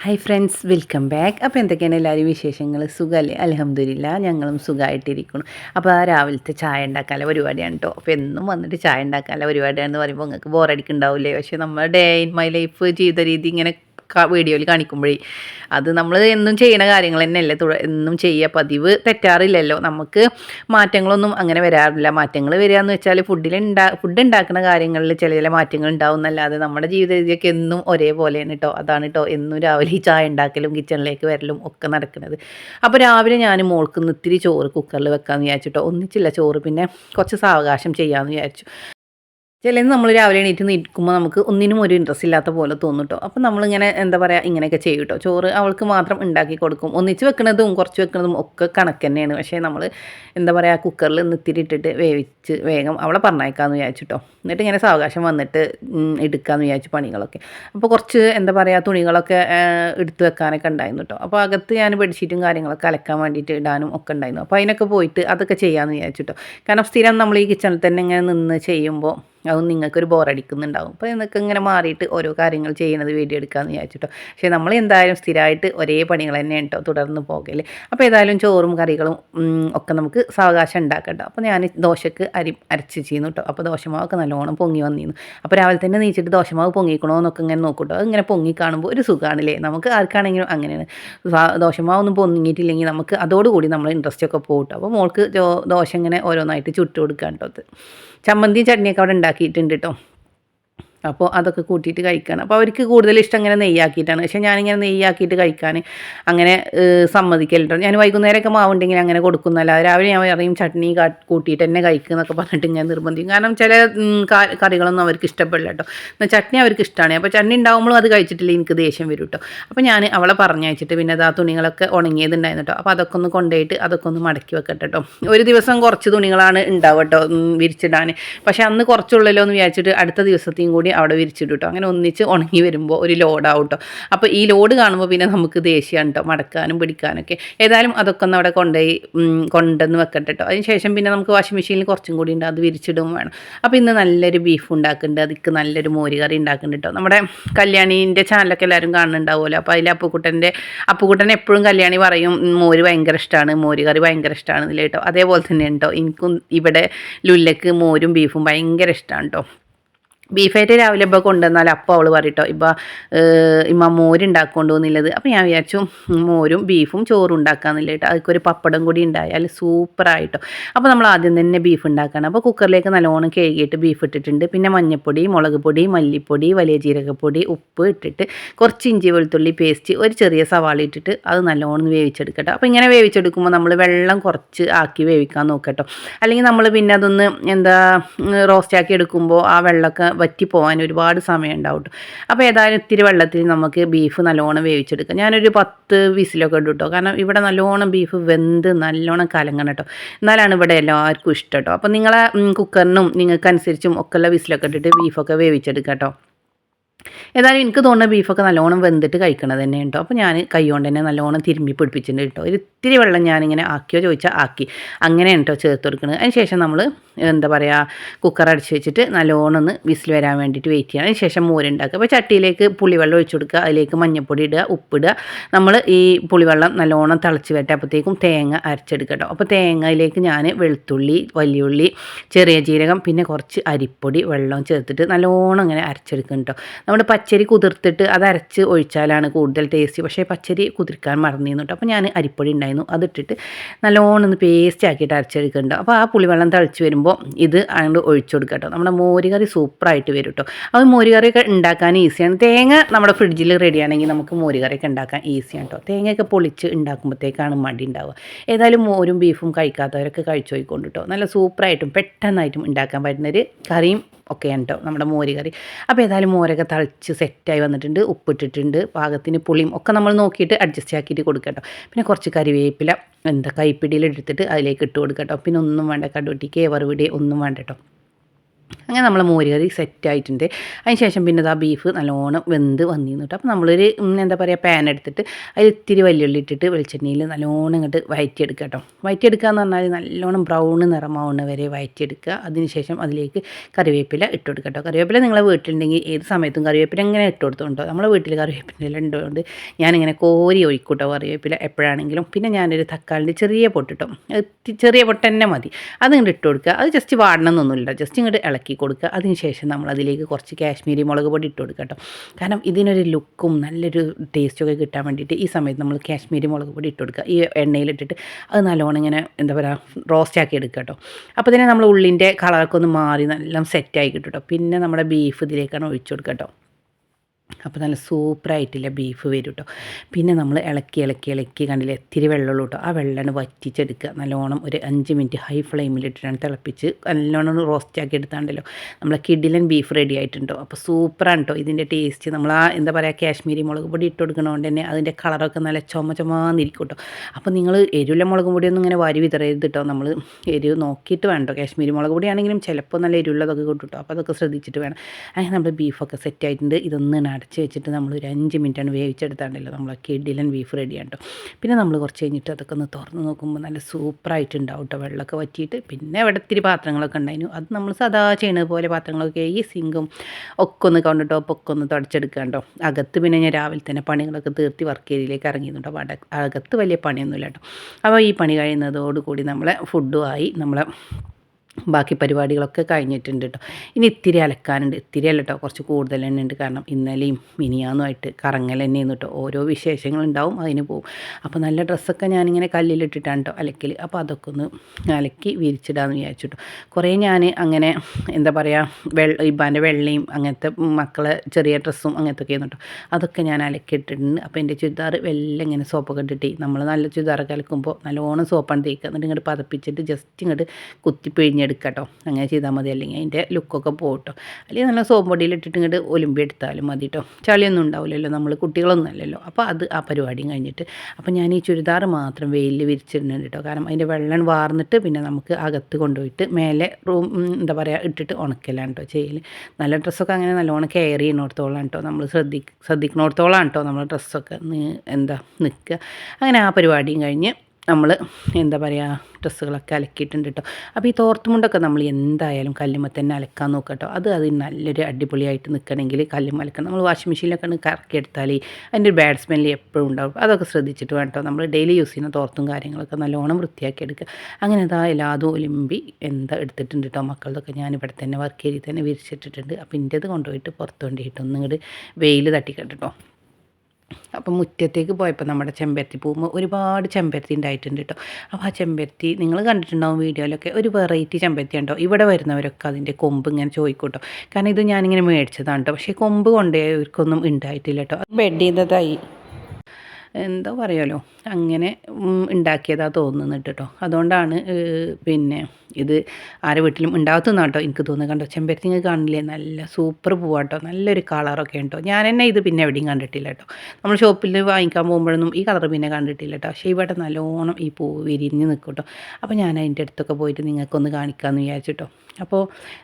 Hi friends welcome back അപ്പോൾ എന്തൊക്കെയാണ് എല്ലാവരും വിശേഷങ്ങൾ സുഖമല്ലേ അലഹമ്മദില്ല ഞങ്ങളും സുഖമായിട്ടിരിക്കുന്നു അപ്പോൾ ആ രാവിലത്തെ ചായ ഉണ്ടാക്കാനുള്ള പരിപാടിയാണ് കേട്ടോ അപ്പോൾ എന്നും വന്നിട്ട് ചായ ഉണ്ടാക്കാനുള്ള പരിപാടിയാണെന്ന് പറയുമ്പോൾ നിങ്ങൾക്ക് ബോറടിക്കുന്നുണ്ടാവില്ലേ പക്ഷേ നമ്മുടെ ഡേ ഇൻ മൈ ലൈഫ് ജീവിത രീതി ഇങ്ങനെ വീഡിയോയിൽ കാണിക്കുമ്പോഴേ. അത് നമ്മൾ എന്നും ചെയ്യുന്ന കാര്യങ്ങൾ തന്നെയല്ലേ തുട എന്നും ചെയ്യുക. പതിവ് തെറ്റാറില്ലല്ലോ. നമുക്ക് മാറ്റങ്ങളൊന്നും അങ്ങനെ വരാറില്ല. മാറ്റങ്ങൾ വരിക എന്ന് വെച്ചാൽ ഫുഡിൽ ഉണ്ടാ ഫുഡ് ഉണ്ടാക്കുന്ന കാര്യങ്ങളിൽ ചില ചില മാറ്റങ്ങൾ ഉണ്ടാവും എന്നല്ലാതെ നമ്മുടെ ജീവിത രീതിയൊക്കെ എന്നും ഒരേപോലെയാണ് കേട്ടോ അതാണ് കേട്ടോ എന്നും രാവിലെ ഈ ചായ ഉണ്ടാക്കലും കിച്ചണിലേക്ക് വരലും ഒക്കെ നടക്കുന്നത് അപ്പോൾ രാവിലെ ഞാൻ മോൾക്ക് ഇത്തിരി ചോറ് കുക്കറിൽ വെക്കാമെന്ന് വിചാരിച്ചിട്ടോ ഒന്നിച്ചില്ല ചോറ് പിന്നെ കുറച്ച് സാവകാശം ചെയ്യാമെന്ന് വിചാരിച്ചു. ചിലത് നമ്മൾ രാവിലെ എണീറ്റ് നിൽക്കുമ്പോൾ നമുക്ക് ഒന്നിനും ഒരു ഇൻട്രസ്റ്റ് ഇല്ലാത്ത പോലെ തോന്നും കേട്ടോ അപ്പം നമ്മളിങ്ങനെ എന്താ പറയുക ഇങ്ങനെയൊക്കെ ചെയ്യും കേട്ടോ ചോറ് അവൾക്ക് മാത്രം ഉണ്ടാക്കി കൊടുക്കും. ഒന്നിച്ച് വെക്കുന്നതും കുറച്ച് വെക്കുന്നതും ഒക്കെ കണക്ക് തന്നെയാണ്. പക്ഷേ നമ്മൾ എന്താ പറയുക കുക്കറിൽ നിത്തിരി ഇട്ടിട്ട് വേവിച്ച് വേഗം അവളെ പറഞ്ഞേക്കാമെന്ന് വിചാരിച്ചിട്ടോ എന്നിട്ട് ഇങ്ങനെ സാവകാശം വന്നിട്ട് എടുക്കാമെന്ന് വിചാരിച്ചു പണികളൊക്കെ. അപ്പോൾ കുറച്ച് എന്താ പറയുക തുണികളൊക്കെ എടുത്ത് വെക്കാനൊക്കെ ഉണ്ടായിരുന്നു കേട്ടോ അപ്പോൾ അകത്ത് ഞാൻ ബെഡ്ഷീറ്റും കാര്യങ്ങളൊക്കെ അലക്കാൻ വേണ്ടിയിട്ട് ഇടാനും ഒക്കെ ഉണ്ടായിരുന്നു. അപ്പോൾ അതിനൊക്കെ പോയിട്ട് അതൊക്കെ ചെയ്യാമെന്ന് വിചാരിച്ചിട്ടോ കാരണം സ്ഥിരം നമ്മൾ ഈ കിച്ചണിൽ തന്നെ ഇങ്ങനെ നിന്ന് ചെയ്യുമ്പോൾ അതൊന്നും നിങ്ങൾക്കൊരു ബോറടിക്കുന്നുണ്ടാവും. അപ്പോൾ നിങ്ങൾക്ക് ഇങ്ങനെ മാറിയിട്ട് ഓരോ കാര്യങ്ങൾ ചെയ്യുന്നത് വീഡിയോ എടുക്കാമെന്ന് വിചാരിച്ചിട്ടോ. പക്ഷേ നമ്മൾ എന്തായാലും സ്ഥിരമായിട്ട് ഒരേ പണികൾ തന്നെ കേട്ടോ തുടർന്ന് പോകൽ. അപ്പോൾ ഏതായാലും ചോറും കറികളും ഒക്കെ നമുക്ക് സാവകാശം ഉണ്ടാക്കട്ടോ അപ്പോൾ ഞാൻ ദോശക്ക് അരി അരച്ച് ചെയ്യുന്നു കേട്ടോ അപ്പോൾ ദോശമാവൊക്കെ നല്ലോണം പൊങ്ങി വന്നിരുന്നു. അപ്പോൾ രാവിലെ തന്നെ നീച്ചിട്ട് ദോശമാവ് പൊങ്ങിക്കണോ എന്നൊക്കെ ഇങ്ങനെ നോക്കൂട്ടോ. അങ്ങനെ പൊങ്ങി കാണുമ്പോൾ ഒരു സുഖമാണല്ലേ നമുക്ക് ആർക്കാണെങ്കിലും അങ്ങനെയാണ്. ദോശമാവൊന്നും പൊങ്ങിയിട്ടില്ലെങ്കിൽ നമുക്ക് അതോടുകൂടി നമ്മൾ ഇൻട്രസ്റ്റ് ഒക്കെ പോകട്ടോ അപ്പോൾ മോൾക്ക് ദോശ ഇങ്ങനെ ഓരോന്നായിട്ട് ചുട്ടു കൊടുക്കാൻ കേട്ടോ ചമ്മന്തിയും ചട്നിയൊക്കെ അവിടെ ഉണ്ടാക്കിയിട്ടുണ്ട് കേട്ടോ അപ്പോൾ അതൊക്കെ കൂട്ടിയിട്ട് കഴിക്കണം. അപ്പോൾ അവർക്ക് കൂടുതൽ ഇഷ്ടം ഇങ്ങനെ നെയ്യാക്കിയിട്ടാണ്. പക്ഷേ ഞാനിങ്ങനെ നെയ്യാക്കിയിട്ട് കഴിക്കാൻ അങ്ങനെ സമ്മതിക്കലുണ്ടോ ഞാൻ വൈകുന്നേരമൊക്കെ മാവുണ്ടെങ്കിൽ അങ്ങനെ കൊടുക്കുന്നല്ല രാവിലെ ഞാൻ പറയും ചട്നി കൂട്ടിയിട്ട് തന്നെ കഴിക്കുക എന്നൊക്കെ പറഞ്ഞിട്ട് ഞാൻ നിർബന്ധിക്കും. കാരണം ചില കറികളൊന്നും അവർക്ക് ഇഷ്ടപ്പെടില്ല കേട്ടോ. എന്നാൽ ചട്നി അവർക്ക് ഇഷ്ടമാണ് അപ്പോൾ ചട്നി ഉണ്ടാകുമ്പോഴും അത് കഴിച്ചിട്ടില്ല എനിക്ക് ദേഷ്യം വരും കേട്ടോ. അപ്പോൾ ഞാൻ അവളെ പറഞ്ഞയച്ചിട്ട് പിന്നെ അത് ആ തുണികളൊക്കെ ഉണങ്ങിയതുണ്ടായിരുന്നു കേട്ടോ. അപ്പോൾ അതൊക്കെ ഒന്ന് കൊണ്ടുപോയിട്ട് അതൊക്കെ ഒന്ന് മടക്കി വെക്കട്ടെ കേട്ടോ. ഒരു ദിവസം കുറച്ച് തുണികളാണ് ഉണ്ടാവുക കേട്ടോ വിരിച്ചിടാൻ. പക്ഷേ അന്ന് കുറച്ചുള്ളല്ലോ എന്ന് വിചാരിച്ചിട്ട് അടുത്ത ദിവസത്തെയും കൂടി അവിടെ വിരിച്ചിട്ടു കേട്ടോ അങ്ങനെ ഒന്നിച്ച് ഉണങ്ങി വരുമ്പോൾ ഒരു ലോഡാവും കേട്ടോ അപ്പോൾ ഈ ലോഡ് കാണുമ്പോൾ പിന്നെ നമുക്ക് ദേഷ്യമാണ് കേട്ടോ മടക്കാനും പിടിക്കാനൊക്കെ. ഏതായാലും അതൊക്കെ ഒന്ന് അവിടെ കൊണ്ടുപോയി കൊണ്ടുവന്ന് വെക്കട്ടെ കേട്ടോ അതിനുശേഷം പിന്നെ നമുക്ക് വാഷിംഗ് മെഷീനിൽ കുറച്ചും കൂടി ഉണ്ട്. അത് വിരിച്ചിടും വേണം. അപ്പോൾ ഇന്ന് നല്ലൊരു ബീഫ് ഉണ്ടാക്കുന്നുണ്ട്. അതിക്ക് നല്ലൊരു മോരുകറി ഉണ്ടാക്കുന്നുണ്ട് കേട്ടോ നമ്മുടെ കല്യാണീന്റെ ചാനലൊക്കെ എല്ലാവരും കാണുന്നുണ്ടാവുമല്ലോ. അപ്പോൾ അതിൽ അപ്പുക്കുട്ടന്റെ അപ്പുക്കുട്ടൻ എപ്പോഴും കല്യാണി പറയും മോര് ഭയങ്കര ഇഷ്ടമാണ് മോര് കറി ഭയങ്കര ഇഷ്ടമാണ് കേട്ടോ അതേപോലെ തന്നെ ഉണ്ടോ എനിക്കും ഇവിടെ ലുല്ലക്ക് മോരും ബീഫും ഭയങ്കര ഇഷ്ടമാണ് കേട്ടോ ബീഫായിട്ട് രാവിലെ ഇപ്പോൾ കൊണ്ടുവന്നാൽ അപ്പോൾ അവൾ പറയട്ടോ ഇപ്പോൾ ഇമ്മ മോരുണ്ടാക്കൊണ്ടു എന്നുള്ളത് അപ്പോൾ ഞാൻ വിചാരിച്ചു മോരും ബീഫും ചോറും ഉണ്ടാക്കാമെന്നില്ല കേട്ടോ അതൊക്കെ ഒരു പപ്പടം കൂടി ഉണ്ടായാൽ സൂപ്പറായിട്ടോ. അപ്പോൾ നമ്മൾ ആദ്യം തന്നെ ബീഫ് ഉണ്ടാക്കണം അപ്പോൾ കുക്കറിലേക്ക് നല്ലോണം കഴുകിയിട്ട് ബീഫ് ഇട്ടിട്ടുണ്ട്. പിന്നെ മഞ്ഞൾപ്പൊടി മുളക് പൊടി മല്ലിപ്പൊടി വലിയ ജീരകപ്പൊടി ഉപ്പ് ഇട്ടിട്ട് കുറച്ച് ഇഞ്ചി വെളുത്തുള്ളി പേസ്റ്റ് ഒരു ചെറിയ സവാള ഇട്ടിട്ട് അത് നല്ലോണം വേവിച്ചെടുക്കട്ടോ. അപ്പോൾ ഇങ്ങനെ വേവിച്ചെടുക്കുമ്പോൾ നമ്മൾ വെള്ളം കുറച്ച് ആക്കി വേവിക്കാൻ നോക്കട്ടോ. അല്ലെങ്കിൽ നമ്മൾ പിന്നെ അതൊന്ന് എന്താ റോസ്റ്റാക്കി എടുക്കുമ്പോൾ ആ വെള്ളമൊക്കെ വറ്റിപ്പോകാൻ ഒരുപാട് സമയം ഉണ്ടാവും അപ്പോൾ ഏതായാലും ഇത്തിരി വെള്ളത്തിൽ നമുക്ക് ബീഫ് നല്ലോണം വേവിച്ചെടുക്കാം. ഞാനൊരു പത്ത് വിസിലൊക്കെ ഇട്ടു കേട്ടോ കാരണം ഇവിടെ നല്ലോണം ബീഫ് വെന്ത് നല്ലോണം കലങ്ങണം കേട്ടോ എന്നാലാണ് ഇവിടെ എല്ലാവർക്കും ഇഷ്ടം കേട്ടോ അപ്പോൾ നിങ്ങളെ കുക്കറിനും നിങ്ങൾക്കനുസരിച്ചും ഒക്കെയുള്ള വിസിലൊക്കെ ഇട്ടിട്ട് ബീഫൊക്കെ വേവിച്ചെടുക്കാം കേട്ടോ ഏതായാലും എനിക്ക് തോന്നുന്ന ബീഫൊക്കെ നല്ലോണം വെന്തിട്ട് കഴിക്കണത് തന്നെ കേട്ടോ അപ്പോൾ ഞാൻ കൈ കൊണ്ട് തന്നെ നല്ലോണം തിരുമ്പി പിടിപ്പിച്ചിട്ടുണ്ട് കേട്ടോ ഒരു ഇത്തിരി വെള്ളം ഞാനിങ്ങനെ ആക്കിയോ ചോദിച്ചാൽ ആക്കി. അങ്ങനെ കേട്ടോ ചേർത്ത് കൊടുക്കുന്നത് അതിന് ശേഷം നമ്മൾ എന്താ പറയുക കുക്കർ അടിച്ച് വെച്ചിട്ട് നല്ലോണം ഒന്ന് വിസിൽ വരാൻ വേണ്ടിയിട്ട് വെയിറ്റ് ചെയ്യണം. അതിന് ശേഷം മോരുണ്ടാക്കുക അപ്പോൾ ചട്ടിയിലേക്ക് പുളിവെള്ളം ഒഴിച്ചു കൊടുക്കുക. അതിലേക്ക് മഞ്ഞൾപ്പൊടി ഇടുക ഉപ്പിടുക നമ്മൾ ഈ പുളിവെള്ളം നല്ലോണം തിളച്ച് വരട്ടെ അപ്പോഴത്തേക്കും തേങ്ങ അരച്ചെടുക്കുക കേട്ടോ അപ്പോൾ തേങ്ങയിലേക്ക് ഞാൻ വെളുത്തുള്ളി വലിയുള്ളി ചെറിയ ജീരകം പിന്നെ കുറച്ച് അരിപ്പൊടി വെള്ളം ചേർത്തിട്ട് നല്ലോണം അങ്ങനെ അരച്ചെടുക്കും കേട്ടോ നമ്മുടെ പച്ചരി കുതിർത്തിട്ട് അത് അരച്ച് ഒഴിച്ചാലാണ് കൂടുതൽ ടേസ്റ്റ് പക്ഷേ പച്ചരി കുതിർക്കാൻ മറന്നിരുന്നു കേട്ടോ അപ്പോൾ ഞാൻ അരിപ്പൊടി ഉണ്ടായിരുന്നു. അതിട്ടിട്ട് നല്ലോണം ഒന്ന് പേസ്റ്റ് ആക്കിയിട്ട് അരച്ചെടുക്കുന്നുണ്ട് അപ്പോൾ ആ പുളിവെള്ളം തിളച്ച് വരുമ്പോൾ ഇത് അങ്ങോട്ട് ഒഴിച്ചു കൊടുക്കുക കേട്ടോ നമ്മുടെ മോരുകറി സൂപ്പറായിട്ട് വരും കേട്ടോ അത് മോരുകറിയൊക്കെ ഉണ്ടാക്കാൻ ഈസിയാണ്. തേങ്ങ നമ്മുടെ ഫ്രിഡ്ജിൽ റെഡിയാണെങ്കിൽ നമുക്ക് മോരുകറിയൊക്കെ ഉണ്ടാക്കാൻ ഈസിയാണ് കേട്ടോ തേങ്ങയൊക്കെ പൊളിച്ച് ഉണ്ടാക്കുമ്പോഴത്തേക്കാണ് മടി ഉണ്ടാവുക. ഏതായാലും മോരും ബീഫും കഴിക്കാത്തവരൊക്കെ കഴിച്ചു പോയിക്കൊണ്ട് കേട്ടോ നല്ല സൂപ്പറായിട്ടും പെട്ടെന്നായിട്ടും ഉണ്ടാക്കാൻ പറ്റുന്നൊരു കറിയും ഒക്കെയാണ് കേട്ടോ നമ്മുടെ മോര് കറി. അപ്പോൾ ഏതായാലും മോരൊക്കെ തളിച്ച് സെറ്റായി വന്നിട്ടുണ്ട് ഉപ്പിട്ടിട്ടുണ്ട് പാകത്തിന് പുളിയും ഒക്കെ നമ്മൾ നോക്കിയിട്ട് അഡ്ജസ്റ്റ് ആക്കിയിട്ട് കൊടുക്കട്ടോ. പിന്നെ കുറച്ച് കറിവേപ്പില എന്താ കൈപ്പിടിയിൽ എടുത്തിട്ട് അതിലേക്ക് ഇട്ട് കൊടുക്കട്ടോ. പിന്നെ ഒന്നും വേണ്ട കടുവട്ടിക്ക് വറുവിടി ഒന്നും വേണ്ട കേട്ടോ. അങ്ങനെ നമ്മൾ മോരുകറി സെറ്റായിട്ടുണ്ട് അതിന് ശേഷം പിന്നെ ആ ബീഫ് നല്ലോണം വെന്ത് വന്നിരുന്നു കേട്ടോ. അപ്പോൾ നമ്മളൊരു എന്താ പറയുക പാൻ എടുത്തിട്ട് അതിൽ ഇത്തിരി വലിയുള്ളി ഇട്ടിട്ട് വെളിച്ചെണ്ണയിൽ നല്ലോണം ഇങ്ങോട്ട് വയറ്റിയെടുക്കുക കേട്ടോ. വയറ്റിയെടുക്കുക എന്ന് പറഞ്ഞാൽ നല്ലോണം ബ്രൗൺ നിറമാവുന്ന വരെ വയറ്റിയെടുക്കുക. അതിനുശേഷം അതിലേക്ക് കറിവേപ്പില ഇട്ട് കൊടുക്കുക കേട്ടോ. കറിവേപ്പില നിങ്ങളെ വീട്ടിലുണ്ടെങ്കിൽ ഏത് സമയത്തും കറിവേപ്പില ഇങ്ങനെ ഇട്ട് കൊടുത്തുണ്ടോ നമ്മളെ വീട്ടിൽ കറിവേപ്പില ഉണ്ടോണ്ട് ഞാനിങ്ങനെ കോരി ഒഴിക്കൂട്ടോ കറിവേപ്പില എപ്പോഴാണെങ്കിലും. പിന്നെ ഞാനൊരു തക്കാളിന്റെ ചെറിയ പൊട്ടിട്ടോ ചെറിയ പൊട്ട് തന്നെ മതി. അത് ഇങ്ങോട്ട് ഇട്ട് കൊടുക്കുക. അത് ജസ്റ്റ് വാടണമെന്നൊന്നുമില്ല ജസ്റ്റ് ഇങ്ങോട്ട് ഇളക്കി കൊടുക്കുക. അതിനുശേഷം നമ്മൾ അതിലേക്ക് കുറച്ച് കാശ്മീരി മുളക് പൊടി ഇട്ട് കൊടുക്കുക കേട്ടോ. കാരണം ഇതിനൊരു ലുക്കും നല്ലൊരു ടേസ്റ്റൊക്കെ കിട്ടാൻ വേണ്ടിയിട്ട് ഈ സമയത്ത് നമ്മൾ കാശ്മീരി മുളക് പൊടി ഇട്ട് കൊടുക്കുക. ഈ എണ്ണയിലിട്ടിട്ട് അത് നല്ലോണം ഇങ്ങനെ എന്താ പറയുക റോസ്റ്റ് ആക്കി എടുക്കുക കേട്ടോ. അപ്പോൾ തന്നെ നമ്മൾ ഉള്ളിന്റെ കളറൊക്കെ ഒന്ന് മാറി നല്ല ആയി കിട്ടും കേട്ടോ. പിന്നെ നമ്മുടെ ബീഫ് ഇതിലേക്കാണ് ഒഴിച്ചു കൊടുക്കുക കേട്ടോ. അപ്പോൾ നല്ല സൂപ്പറായിട്ടില്ല ബീഫ് വരും കേട്ടോ പിന്നെ നമ്മൾ ഇളക്കി ഇളക്കി ഇളക്കി കണ്ടില്ല ഇത്തിരി വെള്ളമുള്ളൂ കേട്ടോ. ആ വെള്ളമാണ് വറ്റിച്ചെടുക്കുക. നല്ലോണം ഒരു അഞ്ച് മിനിറ്റ് ഹൈ ഫ്ലെയിമിലിട്ടിട്ടാണ് തിളപ്പിച്ച് നല്ലോണം റോസ്റ്റ് ആക്കി എടുത്താണ്ടല്ലോ. നമ്മളെ കിഡിലൻ ബീഫ് റെഡി ആയിട്ടുണ്ടോ. അപ്പോൾ സൂപ്പറാണ് കേട്ടോ ഇതിന്റെ ടേസ്റ്റ് നമ്മൾ ആ എന്താ പറയുക കാശ്മീരി മുളക് പൊടി ഇട്ട് കൊടുക്കണതുകൊണ്ട് തന്നെ അതിന്റെ കളറൊക്കെ നല്ല ചുമ ചുമാന്നിരിക്കും കേട്ടോ. അപ്പോൾ നിങ്ങൾ എരിവുള്ള മുളക് പൊടിയൊന്നും ഇങ്ങനെ വാരി വിതറരുത് കേട്ടോ. നമ്മൾ എരിവ് നോക്കിയിട്ട് വേണം കേട്ടോ. കാശ്മീരി മുളക് പൊടിയാണെങ്കിലും ചിലപ്പോൾ നല്ല എരിവുള്ളതൊക്കെ കിട്ടും കേട്ടോ. അപ്പോൾ അതൊക്കെ ശ്രദ്ധിച്ചിട്ട് വേണം. അങ്ങനെ നമ്മുടെ ബീഫൊക്കെ സെറ്റ് ആയിട്ടുണ്ട്. ഇതൊന്ന് അടച്ച് വെച്ചിട്ട് നമ്മൾ ഒരു അഞ്ച് മിനിറ്റാണ് വേവിച്ചെടുത്താണ്ടല്ലോ നമ്മൾ കിഡിലൻ ബീഫ് റെഡിയാണ് കേട്ടോ പിന്നെ നമ്മൾ കുറച്ച് കഴിഞ്ഞിട്ട് അതൊക്കെ ഒന്ന് തുറന്ന് നോക്കുമ്പോൾ നല്ല സൂപ്പറായിട്ടുണ്ടാവും കേട്ടോ വെള്ളമൊക്കെ വറ്റിയിട്ട്. പിന്നെ ഇവിടെ ഇത്തിരി പാത്രങ്ങളൊക്കെ ഉണ്ടായിരുന്നു അത് നമ്മൾ സദാ ചെയ്യുന്നത് പോലെ പാത്രങ്ങളൊക്കെ ഈ സിങ്കും ഒക്കെ ഒന്ന് കൗണ്ടർ ടോപ്പ് ഒക്കെ ഒന്ന് തുടച്ചെടുക്കാണ്ടോ. അകത്ത് പിന്നെ ഞാൻ രാവിലെ തന്നെ പണികളൊക്കെ തീർത്തി വർക്ക് ഏരിയയിലേക്ക് ഇറങ്ങിയിരുന്നുണ്ടോ കേട്ടോ അകത്ത് വലിയ പണിയൊന്നുമില്ല കേട്ടോ അപ്പോൾ ഈ പണി കഴിയുന്നതോടുകൂടി നമ്മളെ ഫുഡും ആയി. നമ്മളെ ബാക്കി പരിപാടികളൊക്കെ കഴിഞ്ഞിട്ടുണ്ട് കേട്ടോ ഇനി ഇത്തിരി അലക്കാനുണ്ട്. ഇത്തിരി അല്ല കേട്ടോ കുറച്ച് കൂടുതൽ തന്നെ ഉണ്ട് കാരണം ഇന്നലെയും മിനിയാന്നുമായിട്ട് കറങ്ങൽ തന്നെയാണ് കേട്ടോ ഓരോ വിശേഷങ്ങളുണ്ടാവും അതിന് പോവും. അപ്പോൾ നല്ല ഡ്രസ്സൊക്കെ ഞാനിങ്ങനെ കല്ലിലിട്ടിട്ടാണ് കേട്ടോ അലക്കൽ അപ്പോൾ അതൊക്കെ ഒന്ന് അലക്കി വിരിച്ചിടാമെന്ന് വിചാരിച്ചു കേട്ടോ കുറേ ഞാൻ അങ്ങനെ എന്താ പറയുക വെള്ള ഇബാന്റെ വെള്ളയും അങ്ങനത്തെ മക്കളെ ചെറിയ ഡ്രസ്സും അങ്ങനത്തെ ഒക്കെ കേട്ടോ അതൊക്കെ ഞാൻ അലക്കിയിട്ടിട്ടുണ്ട്. അപ്പോൾ എന്റെ ചുരിദാർ വെല്ലം ഇങ്ങനെ സോപ്പൊക്കെ ഇട്ടിട്ട് നമ്മൾ നല്ല ചുരിദാറൊക്കെ അലക്കുമ്പോൾ നല്ലോണം സോപ്പാണ് തേക്കുക. എന്നിട്ട് ഇങ്ങോട്ട് പതപ്പിച്ചിട്ട് ജസ്റ്റ് ഇങ്ങോട്ട് കുത്തി പിഴിഞ്ഞെടുക്കുക കേട്ടോ അങ്ങനെ ചെയ്താൽ മതി. അല്ലെങ്കിൽ അതിന്റെ ലുക്കൊക്കെ പോകട്ടോ അല്ലെങ്കിൽ നല്ല സോപ്പ് പൊടിയിൽ ഇട്ടിട്ട് ഇങ്ങോട്ട് ഒലുമ്പി എടുത്താലും മതി കേട്ടോ ചളിയൊന്നും ഉണ്ടാവില്ലല്ലോ. നമ്മൾ കുട്ടികളൊന്നും അല്ലല്ലോ. അപ്പോൾ അത് ആ പരിപാടിയും കഴിഞ്ഞിട്ട് അപ്പോൾ ഞാൻ ഈ ചുരിദാർ മാത്രം വെയിലിൽ വിരിച്ചിടുന്നുണ്ട് കേട്ടോ കാരണം അതിന്റെ വെള്ളം വാർന്നിട്ട് പിന്നെ നമുക്ക് അകത്ത് കൊണ്ടുപോയിട്ട് മേലെ റൂം എന്താ പറയുക ഇട്ടിട്ട് ഉണക്കലാണ് കേട്ടോ ചെയ്യൽ നല്ല ഡ്രസ്സൊക്കെ അങ്ങനെ നല്ലോണം കെയർ ചെയ്യുന്നിടത്തോളം കേട്ടോ നമ്മൾ ശ്രദ്ധി ശ്രദ്ധിക്കുന്നിടത്തോളം കേട്ടോ നമ്മൾ ഡ്രസ്സൊക്കെ എന്താ നിൽക്കുക. അങ്ങനെ ആ പരിപാടിയും കഴിഞ്ഞ് നമ്മൾ എന്താ പറയുക ഡ്രസ്സുകളൊക്കെ അലക്കിയിട്ടുണ്ട് കേട്ടോ അപ്പോൾ ഈ തോർത്തുമുണ്ടൊക്കെ നമ്മൾ എന്തായാലും കല്ലുമ്മ തന്നെ അലക്കാൻ നോക്കുക കേട്ടോ അത് അത് നല്ലൊരു അടിപൊളിയായിട്ട് നിൽക്കണമെങ്കിൽ കല്ലുമ്മ അലക്കണം. നമ്മൾ വാഷിംഗ് മെഷീനിലൊക്കെ കറക്കി എടുത്താൽ അതിന്റെ ഒരു ബാഡ് സ്മെല്ല് എപ്പോഴും ഉണ്ടാവും. അതൊക്കെ ശ്രദ്ധിച്ചിട്ട് വേണം നമ്മൾ ഡെയിലി യൂസ് ചെയ്യുന്ന തോർത്തും കാര്യങ്ങളൊക്കെ നല്ലോണം വൃത്തിയാക്കി എടുക്കുക അങ്ങനെ അതാ എല്ലാതും ഒലിമ്പി എന്താ എടുത്തിട്ടുണ്ട് കേട്ടോ മക്കളതൊക്കെ. ഞാൻ ഇവിടെ തന്നെ വർക്ക് ഏരിയയിൽ തന്നെ വിരിച്ചിട്ടിട്ടുണ്ട്. അപ്പോൾ ഇന്റെത് കൊണ്ടുപോയിട്ട് പുറത്ത് കൊണ്ടുപോയിട്ട് ഒന്നും ഇങ്ങോട്ട് വെയിൽ തട്ടിക്കെട്ടോ കേട്ടോ അപ്പം മുറ്റത്തേക്ക് പോയപ്പോൾ നമ്മുടെ ചെമ്പരത്തി പോകുമ്പോൾ ഒരുപാട് ചെമ്പരത്തി ഉണ്ടായിട്ടുണ്ട് കേട്ടോ അപ്പോൾ ആ ചെമ്പരത്തി നിങ്ങൾ കണ്ടിട്ടുണ്ടാവും വീഡിയോയിലൊക്കെ ഒരു വെറൈറ്റി ചെമ്പരത്തി ഉണ്ടോ? ഇവിടെ വരുന്നവരൊക്കെ അതിന്റെ കൊമ്പ് ഇങ്ങനെ ചോദിക്കൂട്ടോ കാരണം ഇത് ഞാനിങ്ങനെ മേടിച്ചതാണ് കേട്ടോ പക്ഷേ കൊമ്പ് കൊണ്ടുപോയവർക്കൊന്നും ഉണ്ടായിട്ടില്ല കേട്ടോ ബെഡ് ചെയ്തതായി എന്താ പറയുമല്ലോ അങ്ങനെ ഉണ്ടാക്കിയതാ തോന്നുന്നുണ്ട് കേട്ടോ അതുകൊണ്ടാണ് പിന്നെ ഇത് ആരെ വീട്ടിലും ഉണ്ടാകത്തുന്ന കേട്ടോ എനിക്ക് തോന്നുന്നത് കണ്ടോ ചെമ്പരത്തിങ്ങ് കാണില്ലേ? നല്ല സൂപ്പർ പൂവാട്ടോ. നല്ലൊരു കളറൊക്കെ ഉണ്ടോ. ഞാൻ തന്നെ ഇത് പിന്നെ എവിടെയും കണ്ടിട്ടില്ല കേട്ടോ. നമ്മൾ ഷോപ്പിൽ നിന്ന് വാങ്ങിക്കാൻ പോകുമ്പോഴൊന്നും ഈ കളർ പിന്നെ കണ്ടിട്ടില്ല കേട്ടോ. പക്ഷേ ഇവിടെ നല്ലോണം ഈ പൂ വിരിഞ്ഞ് നിൽക്കും കേട്ടോ. അപ്പോൾ ഞാൻ അതിന്റെ അടുത്തൊക്കെ പോയിട്ട് നിങ്ങൾക്കൊന്ന് കാണിക്കാമെന്ന് വിചാരിച്ചിട്ടോ അപ്പോൾ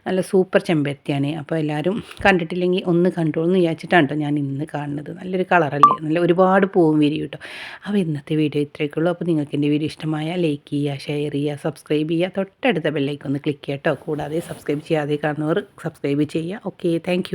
നല്ല സൂപ്പർ ചെമ്പരത്തിയാണ്. അപ്പോൾ എല്ലാവരും കണ്ടിട്ടില്ലെങ്കിൽ ഒന്ന് കണ്ടോളൂ എന്ന് വിചാരിച്ചിട്ടാണ് കേട്ടോ ഞാൻ ഇന്ന് കാണുന്നത്. നല്ലൊരു കളറല്ലേ? നല്ല ഒരുപാട് പൂവും വിരിയും കേട്ടോ. അപ്പോൾ ഇന്നത്തെ വീഡിയോ ഇത്രയൊക്കെ ഉള്ളൂ. അപ്പോൾ നിങ്ങൾക്ക് എന്റെ വീഡിയോ ഇഷ്ടമായ ലൈക്ക് ചെയ്യുക ഷെയർ ചെയ്യുക സബ്സ്ക്രൈബ് ചെയ്യുക. തൊട്ടടുത്ത ബെല്ലൈക്കൊന്ന് ക്ലിക്ക് ചെയ്യാം കേട്ടോ. കൂടാതെ സബ്സ്ക്രൈബ് ചെയ്യാതെ കാണുന്നവർ സബ്സ്ക്രൈബ് ചെയ്യുക. Okay thank